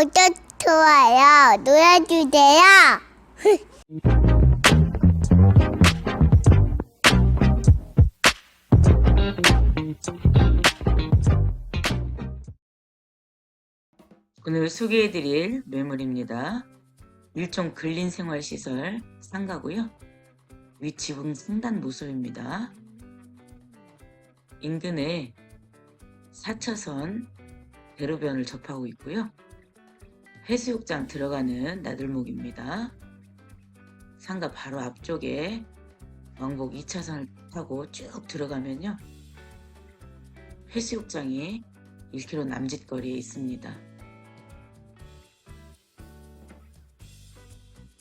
구독, 좋아요 눌러주세요. 오늘 소개해드릴 매물입니다. 일종 근린생활시설 상가고요. 위치분 상단 모습입니다. 인근에 4차선 대로변을 접하고 있고요. 해수욕장 들어가는 나들목입니다. 상가 바로 앞쪽에 왕복 2차선을 타고 쭉 들어가면요. 해수욕장이 1km 남짓 거리에 있습니다.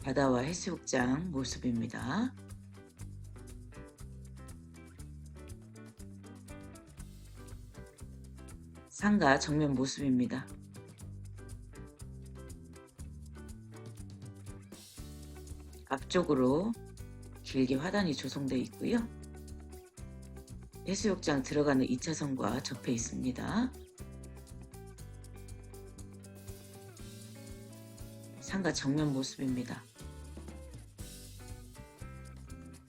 바다와 해수욕장 모습입니다. 상가 정면 모습입니다. 앞쪽으로 길게 화단이 조성되어 있고요. 해수욕장 들어가는 2차선과 접해 있습니다. 상가 정면 모습입니다.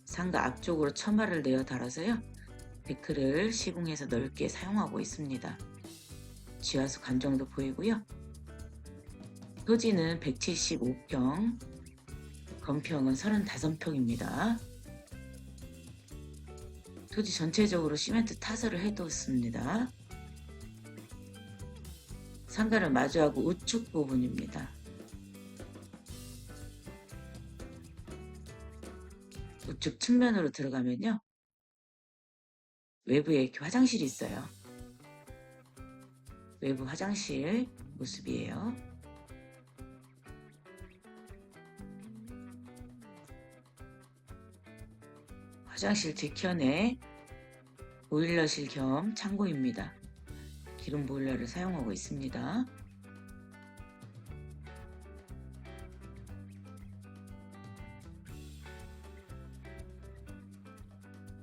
상가 앞쪽으로 처마를 내어 달아서요. 데크를 시공해서 넓게 사용하고 있습니다. 지하수 관정도 보이고요. 토지는 175평, 건평은 35평입니다. 토지 전체적으로 시멘트 타설을 해뒀습니다. 상가를 마주하고 우측 부분입니다. 우측 측면으로 들어가면요. 외부에 이렇게 화장실이 있어요. 외부 화장실 모습이에요. 화장실 뒤편에 보일러실 겸 창고입니다. 기름 보일러를 사용하고 있습니다.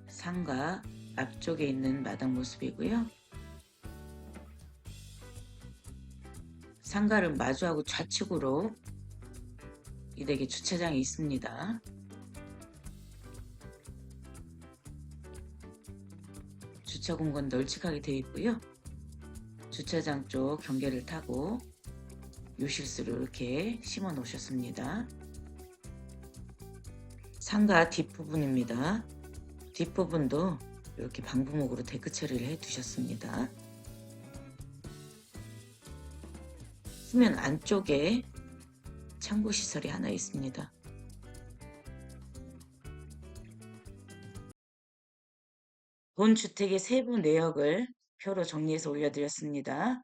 상가 앞쪽에 있는 마당 모습이고요. 상가를 마주하고 좌측으로 이 댁에 주차장이 있습니다. 주차 공간 널찍하게 되어 있고요. 주차장 쪽 경계를 타고 요실수를 이렇게 심어 놓으셨습니다. 상가 뒷부분입니다. 뒷부분도 이렇게 방부목으로 데크 처리를 해 두셨습니다. 수면 안쪽에 창고 시설이 하나 있습니다. 본 주택의 세부 내역을 표로 정리해서 올려드렸습니다.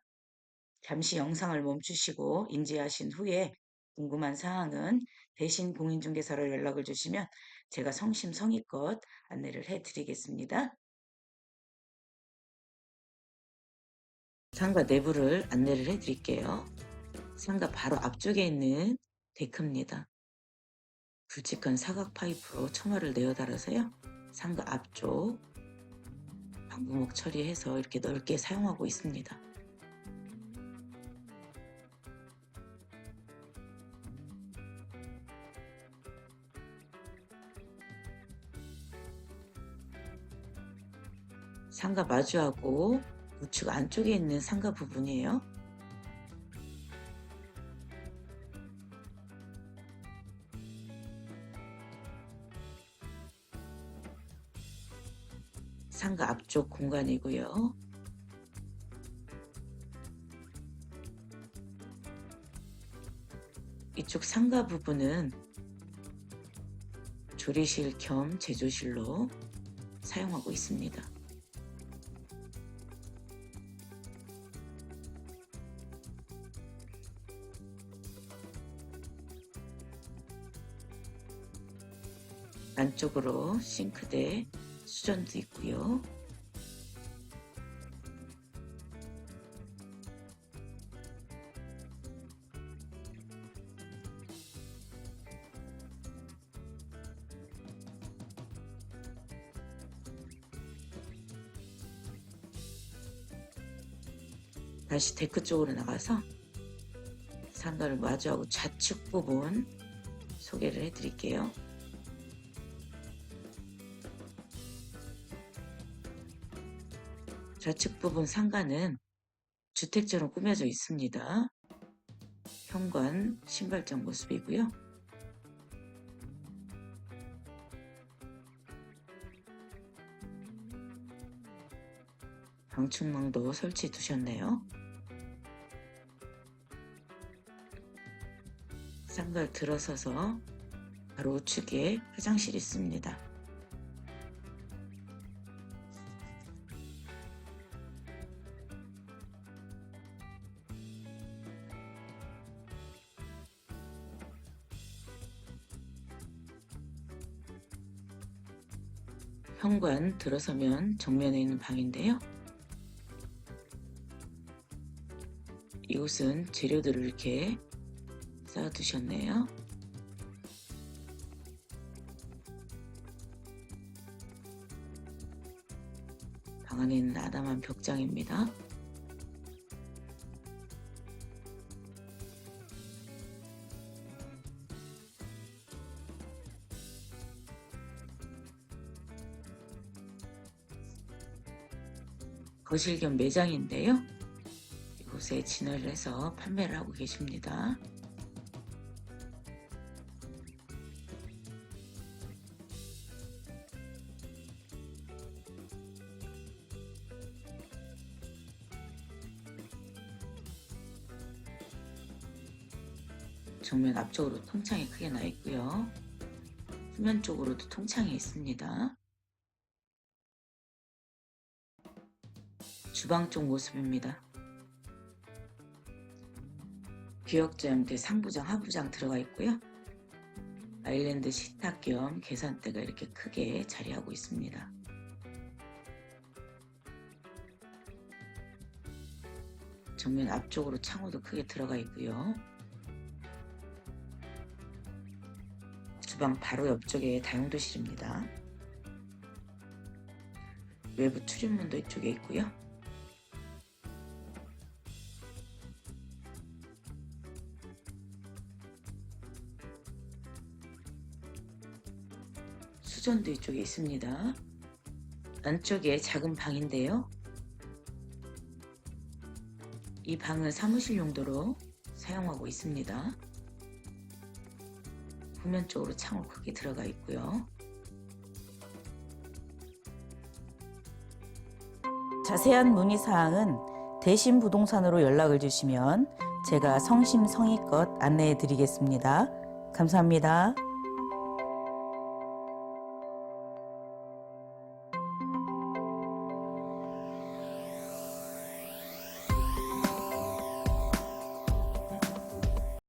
잠시 영상을 멈추시고 인지하신 후에 궁금한 사항은 대신 공인중개사로 연락을 주시면 제가 성심성의껏 안내를 해드리겠습니다. 상가 내부를 안내를 해드릴게요. 상가 바로 앞쪽에 있는 데크입니다. 굵직한 사각 파이프로 처마를 내어 달아서요. 상가 앞쪽 방부목 처리해서 이렇게 넓게 사용하고 있습니다. 상가 마주하고 우측 안쪽에 있는 상가 부분이에요. 상가 앞쪽 공간이고요. 이쪽 상가 부분은 조리실 겸 제조실로 사용하고 있습니다. 안쪽으로 싱크대, 수전도 있고요. 다시 데크 쪽으로 나가서 상가를 마주하고 좌측 부분 소개를 해드릴게요. 좌측 부분 상가는 주택처럼 꾸며져 있습니다. 현관 신발장 모습이고요. 방충망도 설치해 두셨네요. 쌍갈 들어서서 바로 우측에 화장실이 있습니다. 현관 들어서면 정면에 있는 방인데요. 이곳은 재료들을 이렇게 쌓아두셨네요. 방 안에 있는 아담한 벽장입니다. 거실 겸 매장인데요. 이곳에 진열을 해서 판매를 하고 계십니다. 정면 앞쪽으로 통창이 크게 나 있고요. 후면 쪽으로도 통창이 있습니다. 주방 쪽 모습입니다. 귀역자 형태 상부장, 하부장 들어가 있고요. 아일랜드 식탁 겸 계산대가 이렇게 크게 자리하고 있습니다. 정면 앞쪽으로 창호도 크게 들어가 있고요. 주방 바로 옆쪽에 다용도실입니다. 외부 출입문도 이쪽에 있고요. 수전도 이쪽에 있습니다. 안쪽에 작은 방인데요. 이 방은 사무실 용도로 사용하고 있습니다. 후면 쪽으로 창호 크게 들어가 있고요. 자세한 문의 사항은 대신 부동산으로 연락을 주시면 제가 성심성의껏 안내해 드리겠습니다. 감사합니다.